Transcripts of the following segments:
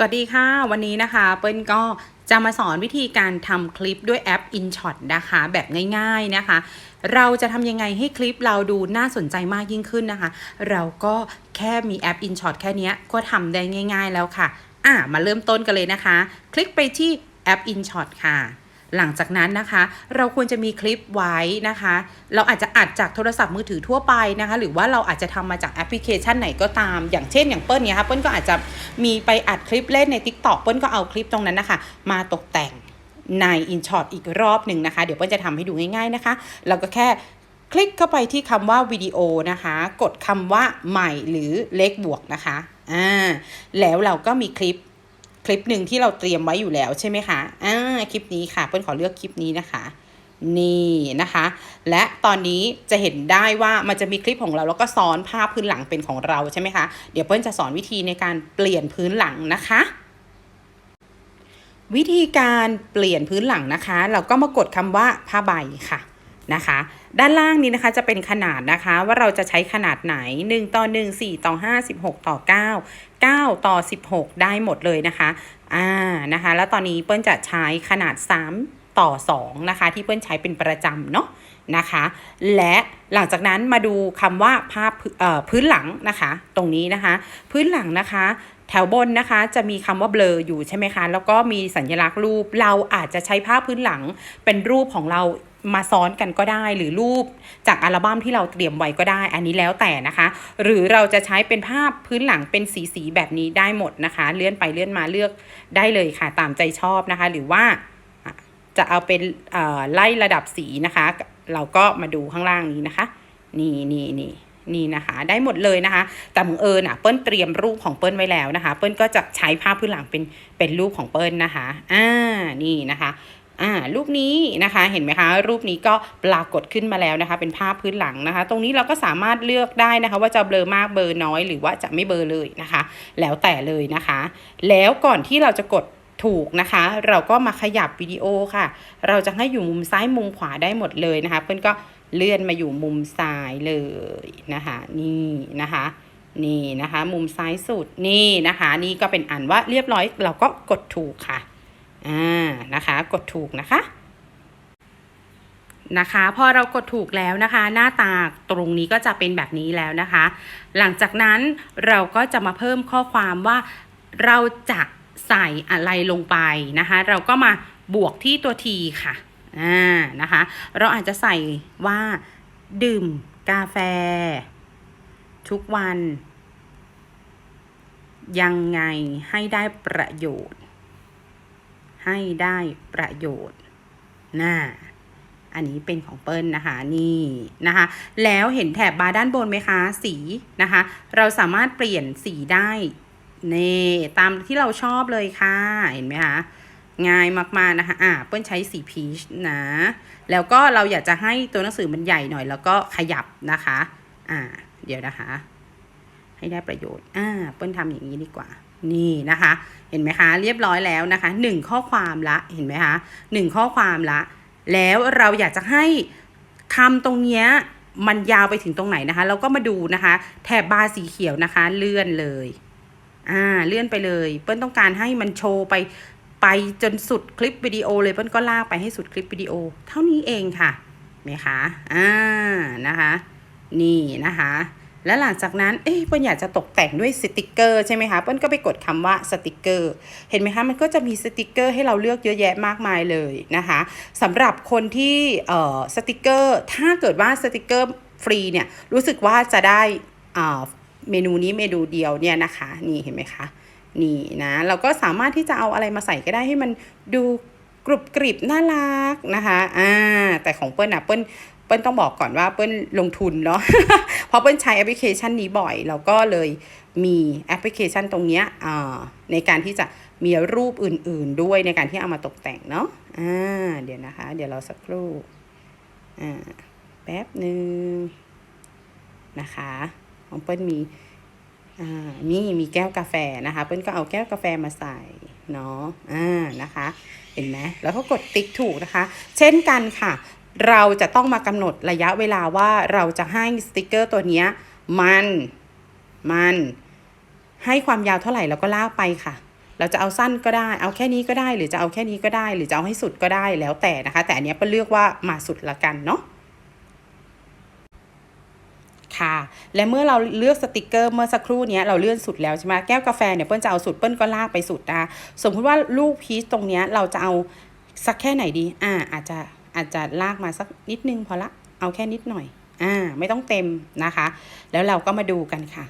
สวัสดีค่ะ วันนี้นะคะ เปิ้ลก็จะมาสอนวิธีการทำคลิปด้วยแอป InShot นะคะ แบบง่ายๆนะคะ เราจะทำยังไงให้คลิปเราดูน่าสนใจมากยิ่งขึ้นนะคะ เราก็แค่มีแอป InShot แค่นี้ก็ทำได้ง่าย ๆ แล้วค่ะ อะ มาเริ่มต้นกันเลยนะคะ คลิกไปที่แอป InShot ค่ะ หลังจากนั้นนะคะ เราควรจะมีคลิปไว้นะคะ เราอาจจะอัดจากโทรศัพท์มือถือทั่วไปนะคะ หรือว่าเราอาจจะทำมาจากแอปพลิเคชันไหนก็ตาม อย่างเช่นอย่างเปิ้ลเนี่ยค่ะเปิ้ลก็อาจจะมีไปอัดคลิปเล่นใน Tik t o อกเปิ้ลก็เอาคลิปตรงนั้นนะคะ มาตกแต่งใน InShot อีกรอบหนึ่งนะคะ เดี๋ยวเปิ้ลจะทำให้ดูง่ายๆนะคะ เราก็แค่คลิกเข้าไปที่คำว่าวิดีโอนะคะ กดคำว่าใหม่หรือเลขบวกนะคะอ่าแล้วเราก็มีคลิป ลิปหนึ่งที่เราเตรียมไว้อยู่แล้วใช่ไหมคะอ่าคลิปนี้ค่ะเปิ้ลขอเลือกคลิปนี้นะคะนี่นะคะ และตอนนี้จะเห็นได้ว่ามันจะมีคลิปของเราแล้วก็ซ้อนภาพพื้นหลังเป็นของเราใช่ไหมคะ เดี๋ยวเปิ้ลจะสอนวิธีในการเปลี่ยนพื้นหลังนะคะ วิธีการเปลี่ยนพื้นหลังนะคะ เราก็มากดคำว่าผ้าใบค่ะนะคะ ด้านล่างนี้นะคะจะเป็นขนาดนะคะ ว่าเราจะใช้ขนาดไหน 1 ต่อ 1 4 ต่อ 5 16 ต่อ 9 9 ต่อ 16 ได้หมดเลยนะคะอ่านะคะ แล้วตอนนี้เปิ้ลจะใช้ขนาด 3 ต่อ 2 นะคะ ที่เปิ้ลใช้เป็นประจำเนาะนะคะ และหลังจากนั้นมาดูคำว่าภาพพื้นหลังนะคะ ตรงนี้นะคะ พื้นหลังนะคะแถวบนนะคะจะมีคำว่าเบลออยู่ใช่ไหมคะ แล้วก็มีสัญลักษณ์รูป เราอาจจะใช้ภาพพื้นหลังเป็นรูปของเรา มาซ้อนกันก็ได้ หรือรูปจากอัลบั้มที่เราเตรียมไว้ก็ได้ อันนี้แล้วแต่นะคะ หรือเราจะใช้เป็นภาพพื้นหลังเป็นสีสีแบบนี้ได้หมดนะคะ เลื่อนไปเลื่อนมาเลือกได้เลยค่ะ ตามใจชอบนะคะ หรือว่าจะเอาเป็นไล่ระดับสีนะคะ เราก็มาดูข้างล่างนี้นะคะ นี่นี่นี่นี่นะคะ ได้หมดเลยนะคะ แต่บังเอิญอะเปิ้ลเตรียมรูปของเปิ้ลไว้แล้วนะคะ เปิ้ลก็จะใช้ภาพพื้นหลังเป็นเป็นรูปของเปิ้ลนะคะ อ่า นี่นะคะ อ่ารูปนี้นะคะเห็นไหมคะรูปนี้ก็ปรากฏขึ้นมาแล้วนะคะ เป็นภาพพื้นหลังนะคะ ตรงนี้เราก็สามารถเลือกได้นะคะ ว่าจะเบลอมากเบลอน้อยหรือว่าจะไม่เบลอเลยนะคะ แล้วแต่เลยนะคะ แล้วก่อนที่เราจะกดถูกนะคะ เราก็มาขยับวิดีโอค่ะ เราจะให้อยู่มุมซ้ายมุมขวาได้หมดเลยนะคะ เพื่อนก็เลื่อนมาอยู่มุมซ้ายเลยนะคะ นี่นะคะนี่นะคะ มุมซ้ายสุดนี่นะคะ นี่ก็เป็นอันว่าเรียบร้อยเราก็กดถูกค่ะ อ่านะคะ กดถูกนะคะนะคะพอเรากดถูกแล้วนะคะ หน้าตาตรงนี้ก็จะเป็นแบบนี้แล้วนะคะ หลังจากนั้นเราก็จะมาเพิ่มข้อความว่าเราจะใส่อะไรลงไปนะคะ เราก็มาบวกที่ตัวทีค่ะอ่านะคะ เราอาจจะใส่ว่าดื่มกาแฟ ทุกวัน ยังไงให้ได้ประโยชน์ ให้ได้ประโยชน์น่าอันนี้เป็นของเปิ้ลนะคะนี่นะคะ แล้วเห็นแถบบาร์ด้านบนไหมคะ สีนะคะ เราสามารถเปลี่ยนสีได้เน่ตามที่เราชอบเลยค่ะ เห็นไหมคะง่ายมากๆนะคะ อ่า เปิ้ลใช้สีพีชนะ แล้วก็เราอยากจะให้ตัวหนังสือมันใหญ่หน่อย แล้วก็ขยับนะคะ อ่า เดี๋ยวนะคะ ให้ได้ประโยชน์ อ่า เปิ้ลทำอย่างนี้ดีกว่า นี่นะคะ เห็นไหมคะ เรียบร้อยแล้วนะคะหนึ่งข้อความละเห็นไหมคะหนึ่งข้อความละ แล้วเราอยากจะให้คำตรงเนี้ยมันยาวไปถึงตรงไหนนะคะ เราก็มาดูนะคะ แถบบาร์สีเขียวนะคะ เลื่อนเลย อ่า เลื่อนไปเลย เปิ้ลต้องการให้มันโชว์ไปไปจนสุดคลิปวิดีโอเลยเปิ้ลก็ลากไปให้สุดคลิปวิดีโอ เท่านี้เองค่ะเห็นไหมคะ อ่า นะคะ นี่นะคะ แล้วหลังจากนั้น เอ๊ะเปิ้ลอยากจะตกแต่งด้วยสติกเกอร์ใช่ไหมคะ เปิ้ลก็ไปกดคำว่าสติกเกอร์ เห็นไหมคะ มันก็จะมีสติกเกอร์ให้เราเลือกเยอะแยะมากมายเลยนะคะสำหรับคนที่เอ่อสติกเกอร์ ถ้าเกิดว่าสติกเกอร์ฟรีเนี่ย รู้สึกว่าจะได้อ่าเมนูนี้เมนูเดียวเนี่ยนะคะ นี่เห็นไหมคะ นี่นะ เราก็สามารถที่จะเอาอะไรมาใส่ก็ได้ให้มันดูกรุบกริบน่ารักนะคะ อ่า แต่ของเปิ้ลนะเปิ้ล เปิ้ลต้องบอกก่อนว่าเปิ้ลลงทุนเนาะเพราะเปิ้ลใช้แอปพลิเคชันนี้บ่อยเราก็เลยมีแอปพลิเคชันตรงเนี้ยอ่าในการที่จะมีรูปอื่น ๆ ด้วยในการที่เอามาตกแต่งเนาะอ่าเดี๋ยวนะคะ เดี๋ยวเราสักครู่อ่าแป๊บหนึ่งนะคะของเปิ้ลมีอ่านี่มีแก้วกาแฟนะคะ เปิ้ลก็เอาแก้วกาแฟมาใส่เนาะอ่านะคะ เห็นไหมแล้วก็กดติ๊กถูกนะคะ เช่นกันค่ะ เราจะต้องมากำหนดระยะเวลาว่าเราจะให้สติกเกอร์ตัวนี้มันมันให้ความยาวเท่าไหร่เราก็ลากไปค่ะ เราจะเอาสั้นก็ได้ เอาแค่นี้ก็ได้ หรือจะเอาแค่นี้ก็ได้ หรือจะเอาให้สุดก็ได้แล้วแต่นะคะ แต่อันนี้เปิ้ลเลือกว่ามาสุดละกันเนาะค่ะ และเมื่อเราเลือกสติกเกอร์เมื่อสักครู่นี้เราเลื่อนสุดแล้วใช่ไหมแก้วกาแฟเนี่ยเปิ้ลจะเอาสุดเปิ้ลก็ลากไปสุดนะคะสมมุติว่าลูกพีชตรงเนี้ยเราจะเอาสักแค่ไหนดี อ่าอาจจะ อาจจะลากมาสักนิดนึงพอละเอาแค่นิดหน่อย อ่า ไม่ต้องเต็มนะคะ แล้วเราก็มาดูกันค่ะ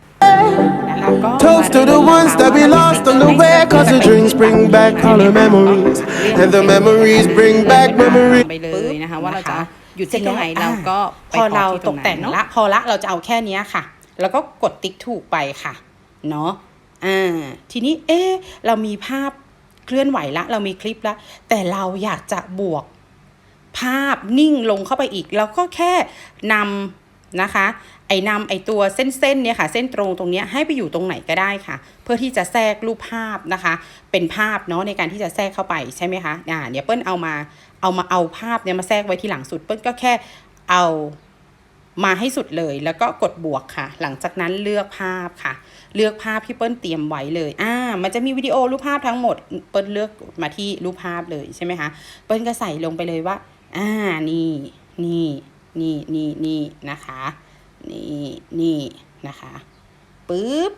นะคะก็ Toast to the ones that we lost on the way, cause the drinks bring back all the memories, and the memories bring back memories. ไปเลยนะคะว่าเราจะหยุดที่ตรงไหนสจแล้วเราก็พอเราไปต่อที่ตตรงกนั้นแต่งเนอะละพอละเราจะเอาแค่เนี้ยค่ะ แล้วก็กดติ๊กถูกไปค่ะ เนาะอ่า ทีนี้เอ๊ะเรามีภาพเคลื่อนไหวละ เรามีคลิปละ แต่เราอยากจะบวก ภาพนิ่งลงเข้าไปอีกเราก็แค่นำนะคะ ไอ้นำไอ้ตัวเส้นๆเนี่ยค่ะ เส้นตรงตรงนี้ให้ไปอยู่ตรงไหนก็ได้ค่ะ เพื่อที่จะแทรกรูปภาพนะคะ เป็นภาพเนาะในการที่จะแทรกเข้าไปใช่ไหมคะอ่าเดี๋ยวเปิ้ลเอามาเอามาเอาภาพเนี่ยมาแทรกไว้ที่หลังสุด เปิ้ลก็แค่เอามาให้สุดเลยแล้วก็กดบวกค่ะ หลังจากนั้นเลือกภาพค่ะ เลือกภาพที่เปิ้ลเตรียมไว้เลยอ่ามันจะมีวิดีโอรูปภาพทั้งหมด เปิ้ลเลือกมาที่รูปภาพเลยใช่ไหมคะเปิ้ลก็ใส่ลงไปเลยว่า อ่านี่นี่นี่นี่นี่นะคะนี่นี่นะคะปึ๊บ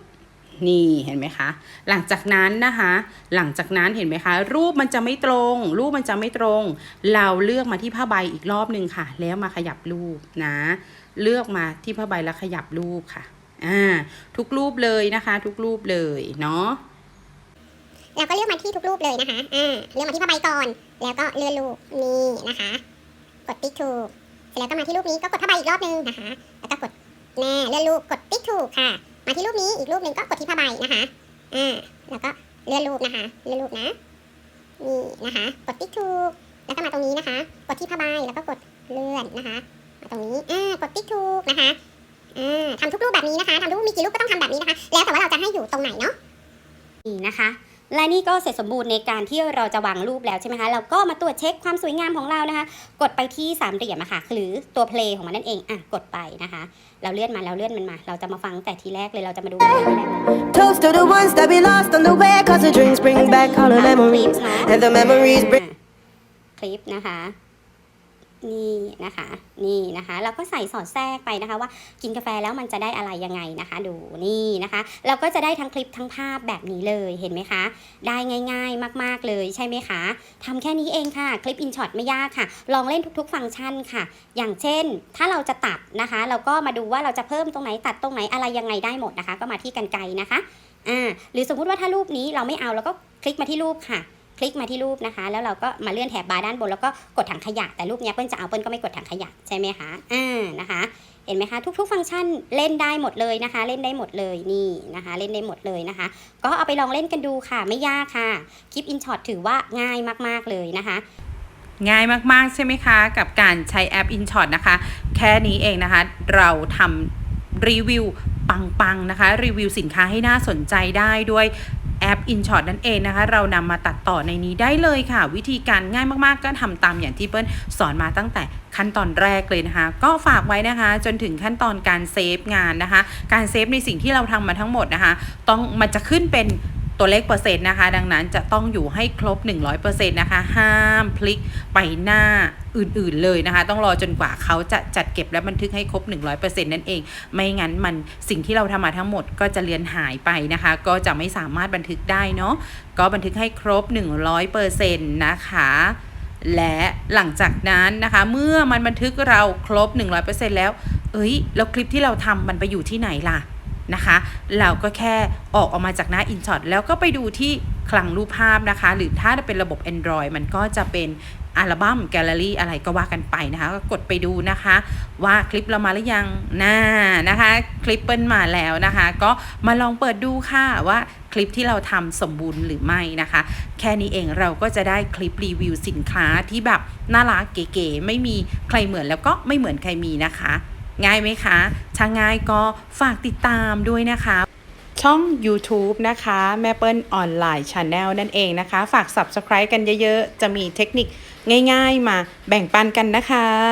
นี่เห็นไหมคะ หลังจากนั้นนะคะ หลังจากนั้นเห็นไหมคะ รูปมันจะไม่ตรง รูปมันจะไม่ตรง เราเลือกมาที่ผ้าใบอีกรอบหนึ่งค่ะ แล้วมาขยับรูปนะ เลือกมาที่ผ้าใบแล้วขยับรูปค่ะอ่าทุกรูปเลยนะคะ ทุกรูปเลยเนาะ เราก็เลือกมาที่ทุกรูปเลยนะคะ อ่า เลือกมาที่ผ้าใบก่อน แล้วก็เลื่อนรูปนี่นะคะ กดติ๊กถูก เสร็จแล้วก็มาที่รูปนี้ก็กดผ้าใบอีกรอบนึงนะคะ แล้วก็กดแน่เลื่อนรูป กดติ๊กถูกค่ะ มาที่รูปนี้อีกรูปหนึ่งก็กดที่ผ้าใบนะคะ อ่า แล้วก็เลื่อนรูปนะคะ เลื่อนรูปนะ นี่นะคะ กดติ๊กถูก แล้วก็มาตรงนี้นะคะ กดที่ผ้าใบแล้วก็กดเลื่อนนะคะ มาตรงนี้ อ่า กดติ๊กถูกนะคะ อ่าทำทุกรูปแบบนี้นะคะทำทุกรูปมีกี่รูปก็ต้องทำแบบนี้นะคะ แล้วแต่ว่าเราจะให้อยู่ตรงไหนเนาะนี่นะคะ และนี่ก็เสร็จสมบูรณ์ในการที่เราจะวางรูปแล้วใช่ไหมคะ เราก็มาตรวจเช็คความสวยงามของเรานะคะ กดไปที่สามเหลี่ยมอะค่ะ หรือตัวเพลงของมันนั่นเอง อะ กดไปนะคะ เราเลื่อนมาเราเลื่อนมันมา เราจะมาฟังแต่ทีแรกเลย เราจะมาดูทีแรกเลย Toast to the ones that we lost on the way, cause the drinks bring back all the memories, and the memories bring. คลิปนะคะ นี่นะคะนี่นะคะเราก็ใส่สอดแทรกไปนะคะ ว่ากินกาแฟแล้วมันจะได้อะไรยังไงนะคะ ดูนี่นะคะ เราก็จะได้ทั้งคลิปทั้งภาพแบบนี้เลยเห็นไหมคะ ได้ง่ายๆมากๆเลยใช่ไหมคะทำแค่นี้เองค่ะ คลิปอินช็อตไม่ยากค่ะ ลองเล่นทุกๆ ฟังก์ชันค่ะ อย่างเช่น ถ้าเราจะตัดนะคะ เราก็มาดูว่าเราจะเพิ่มตรงไหนตัดตรงไหนอะไรยังไงได้หมดนะคะ ก็มาที่กันไกรนะคะอ่าหรือสมมุติว่าถ้ารูปนี้เราไม่เอาเราก็คลิกมาที่รูปค่ะ ลิกมาที่รูปนะคะ แล้วเราก็มาเลื่อนแถบบาร์ด้านบนแล้วก็กดถังขยะ แต่รูปเนี้ยเปิ้ลจะเอาเปิ้ลก็ไม่กดถังขยะใช่ไหมคะ อ่า นะคะ เห็นไหมคะ ทุก ๆ ฟังก์ชันเล่นได้หมดเลยนะคะ เล่นได้หมดเลยนี่นะคะ เล่นได้หมดเลยนะคะ ก็เอาไปลองเล่นกันดูค่ะ ไม่ยากค่ะ คลิปอินช็อตถือว่าง่ายมากๆเลยนะคะง่ายมาก ๆ ใช่ไหมคะ กับการใช้แอป InShot นะคะ แค่นี้เองนะคะ เราทำรีวิวปัง ๆ นะคะ รีวิวสินค้าให้น่าสนใจได้ด้วย ป InShot นั่นเองนะคะ เรานำมาตัดต่อในนี้ได้เลยค่ะ วิธีการง่ายมากๆ ก็ทำตามอย่างที่เปิ้ลสอนมาตั้งแต่ขั้นตอนแรกเลยนะคะ ก็ฝากไว้นะคะ จนถึงขั้นตอนการเซฟงานนะคะ การเซฟในสิ่งที่เราทำมาทั้งหมดนะคะ ต้องมันจะขึ้นเป็นตัวเลขเปอร์เซ็นต์นะคะ ดังนั้นจะต้องอยู่ให้ครบ 100%นะคะ ห้ามพลิกไปหน้า อื่นๆเลยนะคะ ต้องรอจนกว่าเขาจะจัดเก็บและบันทึกให้ครบ 100%นั่นเอง ไม่งั้นมันสิ่งที่เราทำมาทั้งหมดก็จะเลือนหายไปนะคะ ก็จะไม่สามารถบันทึกได้เนาะก็บันทึกให้ครบ 100%นะคะและหลังจากนั้นนะคะ เมื่อมันบันทึกเราครบ 100%แล้ว เอ้ยแล้วคลิปที่เราทำมันไปอยู่ที่ไหนล่ะนะคะ เราก็แค่ออกออกมาจากหน้า InShot แล้วก็ไปดูที่คลังรูปภาพนะคะ หรือถ้าเป็นระบบ Android มันก็จะเป็น อัลบั้มแกลเลอรี่อะไรก็ว่ากันไปนะคะ ก็กดไปดูนะคะ ว่าคลิปเรามาหรือยังน่านะคะ คลิปเปิ้ลมาแล้วนะคะ ก็มาลองเปิดดูค่ะว่าคลิปที่เราทำสมบูรณ์หรือไม่นะคะ แค่นี้เองเราก็จะได้คลิปรีวิวสินค้าที่แบบน่ารักเก๋ๆไม่มีใครเหมือนแล้วก็ไม่เหมือนใครมีนะคะ ง่ายไหมคะถ้าง่ายก็ฝากติดตามด้วยนะคะช่อง YouTube นะคะ แม่เปิ้ลออนไลน์ช n แนลนั่นเองนะคะ ฝาก Subscribe กันเยอะ ๆ จะมีเทคนิค ง่าย ๆ มาแบ่งปันกันนะคะ